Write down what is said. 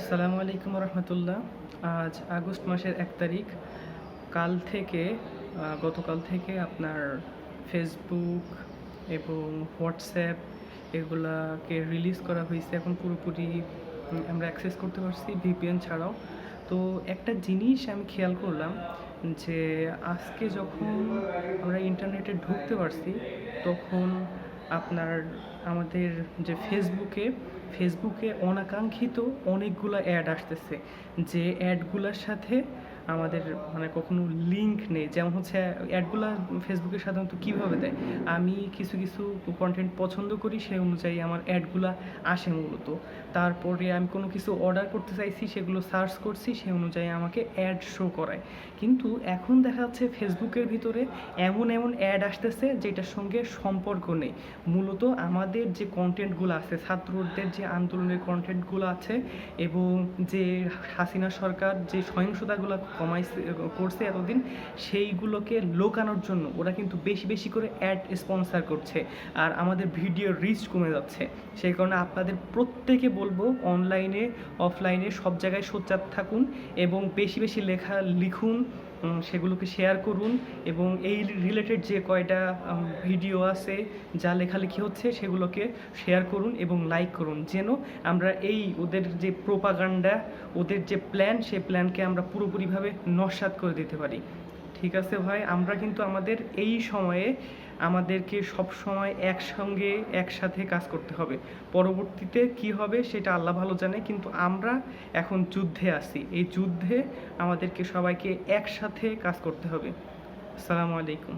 আসসালামু আলাইকুম রহমতুল্লাহ। আজ আগস্ট মাসের এক তারিখ। কাল থেকে গতকাল থেকে আপনার ফেসবুক এবং হোয়াটসঅ্যাপ এগুলাকে রিলিজ করা হয়েছে। এখন পুরোপুরি আমরা অ্যাক্সেস করতে পারছি ভিপিএন ছাড়াও। তো একটা জিনিস আমি খেয়াল করলাম যে আজকে যখন আমরা ইন্টারনেটে ঢুকতে পারছি, তখন আপনার আমাদের যে ফেসবুকে ফেসবুকে অনাকাঙ্ক্ষিত অনেকগুলো অ্যাড আসতেছে। যে অ্যাডগুলোর সাথে আমাদের মানে কখনো লিঙ্ক নেই। যেমন হচ্ছে অ্যাডগুলো ফেসবুকে সাধারণত কীভাবে দেয়? আমি কিছু কিছু কন্টেন্ট পছন্দ করি সেই অনুযায়ী আমার অ্যাডগুলো আসে মূলত। তারপরে আমি কোনো কিছু অর্ডার করতে চাইছি, সেগুলো সার্চ করছি সেই অনুযায়ী আমাকে অ্যাড শো করায়। কিন্তু এখন দেখা যাচ্ছে ফেসবুকের ভিতরে এমন এমন অ্যাড আসতেছে, যেটার সঙ্গে সম্পর্ক নেই। মূলত আমাদের যে কন্টেন্টগুলো আছে, ছাত্রদের যে আন্দোলনের কন্টেন্টগুলো আছে এবং যে হাসিনা সরকার যে সহিংসতাগুলো কমাইছে, করছে এতদিন, সেইগুলোকে লোকানোর জন্য ওরা কিন্তু বেশি বেশি করে অ্যাড স্পন্সার করছে আর আমাদের ভিডিও রিচ কমে যাচ্ছে। সেই কারণে আপনাদের প্রত্যেকে বলব অনলাইনে অফলাইনে সব জায়গায় সোচ্চার থাকুন এবং বেশি বেশি লেখা লিখুন। সেগুলোকে শেয়ার করুন এবং এই রিলেটেড যে কয়টা ভিডিও আছে, যা লেখালেখি হচ্ছে, সেগুলোকে শেয়ার করুন এবং লাইক করুন। যেন আমরা এই ওদের যে প্রোপাগান্ডা ওদের যে প্ল্যান সেই প্ল্যানকে আমরা পুরোপুরিভাবে নস্বাত করে দিতে পারি। ঠিক আছে ভাই, আমরা কিন্তু আমাদের এই সময়ে আমাদেরকে সব সময় একসঙ্গে, একসাথে কাজ করতে হবে। পরবর্তীতে কি হবে সেটা আল্লাহ ভালো জানে, কিন্তু আমরা এখন যুদ্ধে আছি। এই যুদ্ধে আমাদেরকে সবাইকে একসাথে কাজ করতে হবে। আসসালামু আলাইকুম।